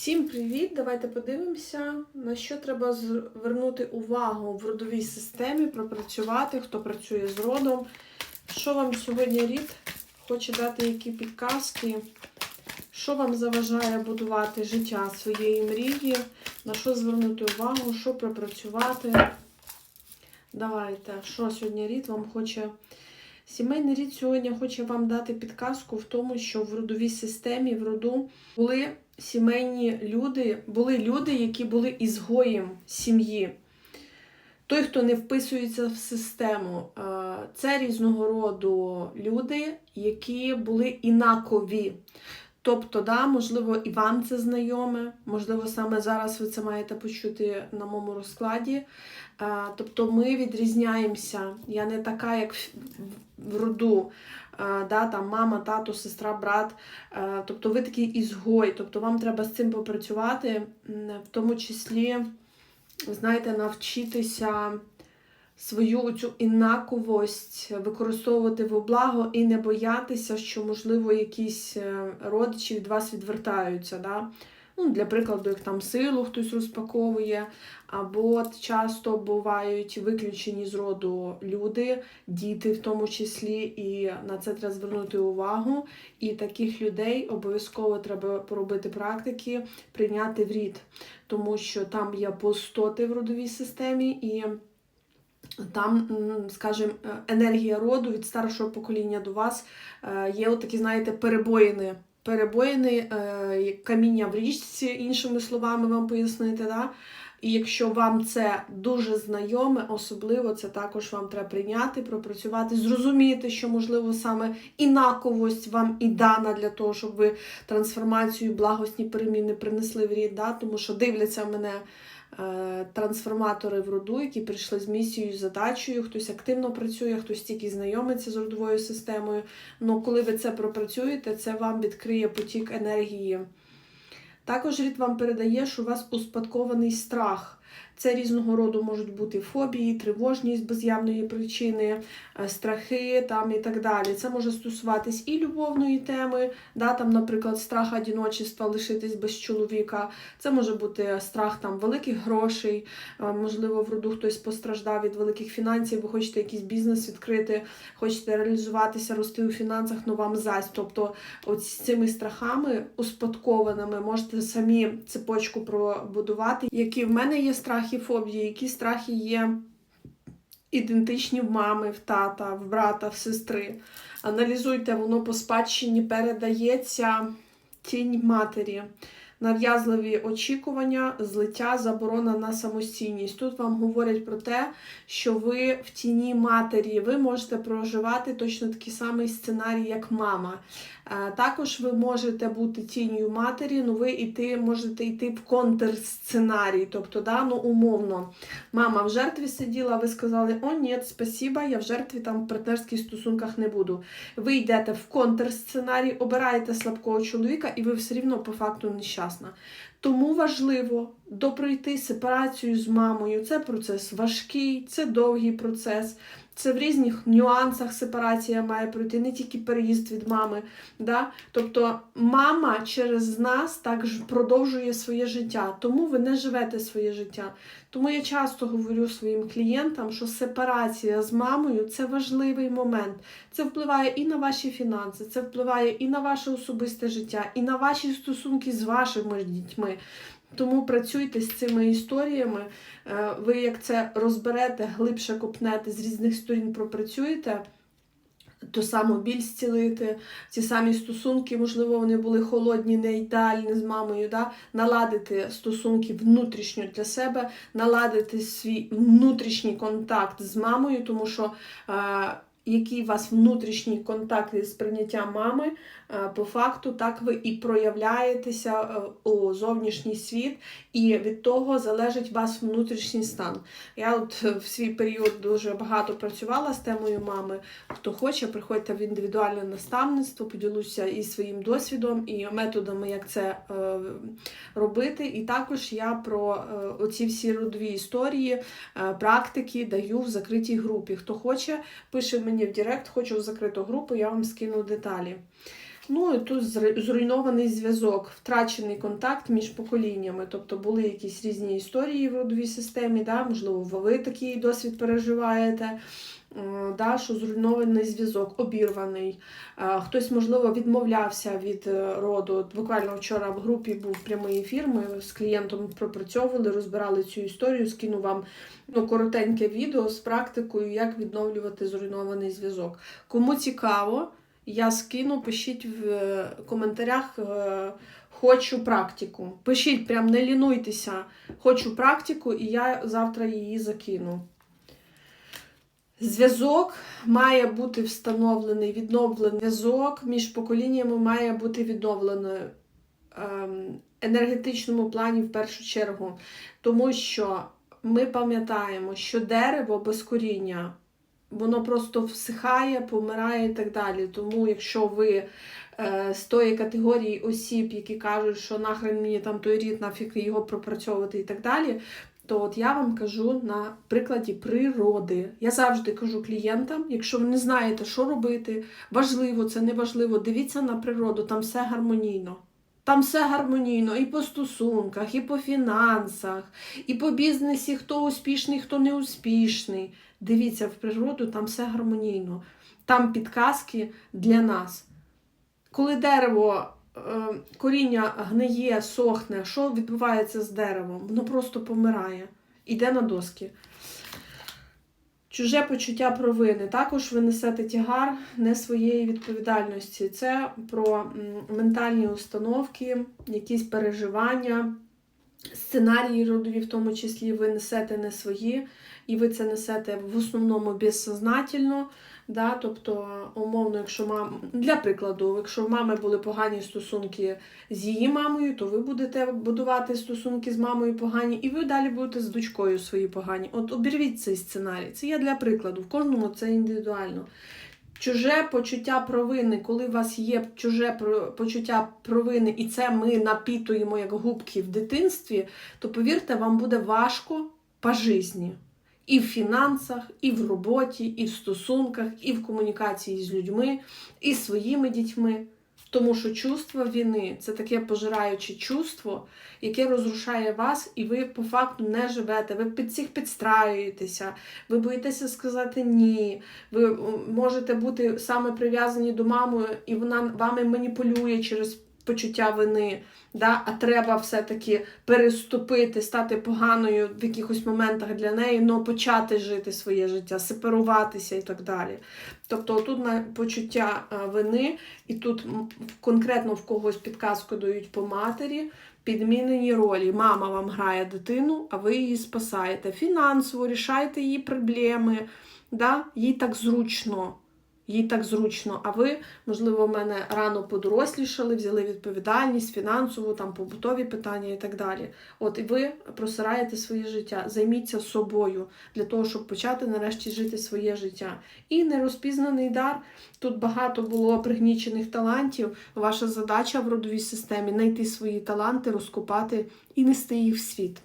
Всім привіт! Давайте подивимося, на що треба звернути увагу в родовій системі, пропрацювати, хто працює з родом. Що вам сьогодні рід хоче дати які підказки, що вам заважає будувати життя своєї мрії, на що звернути увагу, що пропрацювати. Давайте, що сьогодні рід вам хоче. Сімейний рід сьогодні хоче вам дати підказку в тому, що в родовій системі, в роду були сімейні люди, були люди, які були ізгоєм сім'ї. Той, хто не вписується в систему, е, це різного роду люди, які були інакові. Тобто, да, можливо, і вам це знайоме, можливо, саме зараз ви це маєте почути на моєму розкладі. Е, Тобто ми відрізняємося. Я не така, як в- в роду. Е, Да, там мама, тато, сестра, брат. Е, Тобто ви такий ізгой. Тобто вам треба з цим попрацювати, в тому числі, знаєте, навчитися свою цю інаковость використовувати во благо і не боятися, що, можливо, якісь е, родичі від вас відвертаються. Да? Ну, для прикладу, як там силу хтось розпаковує, або часто бувають виключені з роду люди, діти в тому числі, і на це треба звернути увагу. І таких людей обов'язково треба поробити практики, прийняти в рід, тому що там є пустоти в родовій системі і. Там, скажімо, е, енергія роду від старшого покоління до вас е, є отакі, знаєте, перебоїни. Перебоїни, е, каміння в річці, іншими словами вам пояснити. Да? І якщо вам це дуже знайоме, особливо це також вам треба прийняти, пропрацювати, зрозуміти, що, можливо, саме інаковость вам і дана для того, щоб ви трансформацію, благосні переміни принесли в рід, да? тому що дивляться мене трансформатори в роду, які прийшли з місією, задачею, хтось активно працює, хтось тільки знайомиться з родовою системою. Ну, коли ви це пропрацюєте, це вам відкриє потік енергії. Також рід вам передає, що у вас успадкований страх. Це різного роду можуть бути фобії, тривожність без явної причини, е, страхи там і так далі. Це може стосуватись і любовної теми, да, там, наприклад, страх одіночества, лишитись без чоловіка. Це може бути страх там великих грошей, е, можливо, в роду хтось постраждав від великих фінансів, ви хочете якийсь бізнес відкрити, хочете реалізуватися, рости у фінансах, ну вам зась. Тобто, от з цими страхами успадкованими можете самі цепочку пробудувати, які в мене є страхи, фобії, які страхи є ідентичні в мами, в тата, в брата, в сестри. Аналізуйте, воно по спадщині передається тінь матері. Нав'язливі очікування, злиття, заборона на самостійність. Тут вам говорять про те, що ви в тіні матері, ви можете проживати точно такий самий сценарій, як мама. Е, Також ви можете бути тінню матері, ну ви йти, можете йти в контрсценарій, тобто, да, ну, умовно, мама в жертві сиділа, ви сказали, о, ні, спасіба, я в жертві там в партнерських стосунках не буду. Ви йдете в контрсценарій, обираєте слабкого чоловіка, і ви все рівно по факту нещасна. Тому важливо допройти сепарацію з мамою. Це процес важкий, це довгий процес. Це в різних нюансах сепарація має пройти, не тільки переїзд від мами. Да? Тобто мама через нас також продовжує своє життя, тому ви не живете своє життя. Тому я часто говорю своїм клієнтам, що сепарація з мамою це важливий момент. Це впливає і на ваші фінанси, це впливає і на ваше особисте життя, і на ваші стосунки з вашими дітьми. Тому працюйте з цими історіями. Е, Ви як це розберете, глибше копнете, з різних сторін пропрацюєте. То само біль зцілити, ці самі стосунки, можливо, вони були холодні, не ідеальні з мамою. Да? Наладити стосунки внутрішньо для себе, наладити свій внутрішній контакт з мамою, тому що е, який у вас внутрішній контакт із прийняттям мами, е, по факту так ви і проявляєтеся е, у зовнішній світ, і від того залежить ваш внутрішній стан. Я от е, в свій період дуже багато працювала з темою мами. Хто хоче, приходьте в індивідуальне наставництво, поділюся і своїм досвідом, і методами, як це робити. І також я про оці всі родові історії, практики даю в закритій групі. Хто хоче, пише мені в Директ, хочу в закриту групу, я вам скину деталі. Ну і тут зруйнований зв'язок, втрачений контакт між поколіннями. Тобто були якісь різні історії в родовій системі, да? можливо, ви такий досвід переживаєте. е, Да, що зруйнований зв'язок, обірваний. Е, Хтось, можливо, відмовлявся від е, роду. Буквально вчора в групі був прямий ефір. Ми з клієнтом пропрацьовували, розбирали цю історію. Скину вам ну, коротеньке відео з практикою, як відновлювати зруйнований зв'язок. Кому цікаво, я скину, пишіть в е, коментарях. е, Хочу практику. Пишіть, прям не лінуйтеся. Хочу практику, і я завтра її закину. Зв'язок має бути встановлений, відновлений. Зв'язок між поколіннями має бути відновлений ем, енергетичному плані в першу чергу. Тому що ми пам'ятаємо, що дерево без коріння воно просто всихає, помирає і так далі. Тому, якщо ви е, з тої категорії осіб, які кажуть, що нахрен мені там той рід, нафіг його пропрацьовувати і так далі, то от я вам кажу на прикладі природи. Я завжди кажу клієнтам, якщо ви не знаєте, що робити, важливо це не важливо, дивіться на природу, там все гармонійно. Там все гармонійно і по стосунках, і по фінансах, і по бізнесі, хто успішний, хто не успішний. Дивіться в природу, там все гармонійно. Там підказки для нас. Коли дерево, е, коріння гниє, сохне, що відбувається з деревом? Воно просто помирає. Іде на доски. Чуже почуття провини. Також ви несете тягар не своєї відповідальності. Це про ментальні установки, якісь переживання, сценарії родові, в тому числі ви несете не свої, і ви це несете в основному безсознательно. Да? Тобто, умовно, якщо мам... для прикладу, якщо в мами були погані стосунки з її мамою, то ви будете будувати стосунки з мамою погані, і ви далі будете з дочкою свої погані. От обірвіть цей сценарій. Це я для прикладу. В кожному це індивідуально. Чуже почуття провини, коли у вас є чуже почуття провини, і це ми напітуємо як губки в дитинстві, то повірте, вам буде важко по житті. І в фінансах, і в роботі, і в стосунках, і в комунікації з людьми, і своїми дітьми. Тому що чувство вини це таке пожираюче чувство, яке розрушає вас, і ви по факту не живете. Ви під всіх підстраюєтеся, ви боїтеся сказати ні. Ви можете бути саме прив'язані до мами, і вона вами маніпулює через почуття вини. Да? А треба все-таки переступити, стати поганою в якихось моментах для неї, але почати жити своє життя, сепаруватися і так далі. Тобто тут на почуття е, вини, і тут конкретно в когось підказку дають по матері. Підмінені ролі. Мама вам грає дитину, а ви її спасаєте. Фінансово рішаєте її проблеми. Да? Їй так зручно. Їй так зручно. А ви, можливо, в мене рано подорослішали, взяли відповідальність, фінансову, там побутові питання і так далі. От і ви просираєте своє життя. Займіться собою для того, щоб почати нарешті жити своє життя. І нерозпізнаний дар. Тут багато було пригнічених талантів. Ваша задача в родовій системі знайти свої таланти, розкопати і нести їх в світ.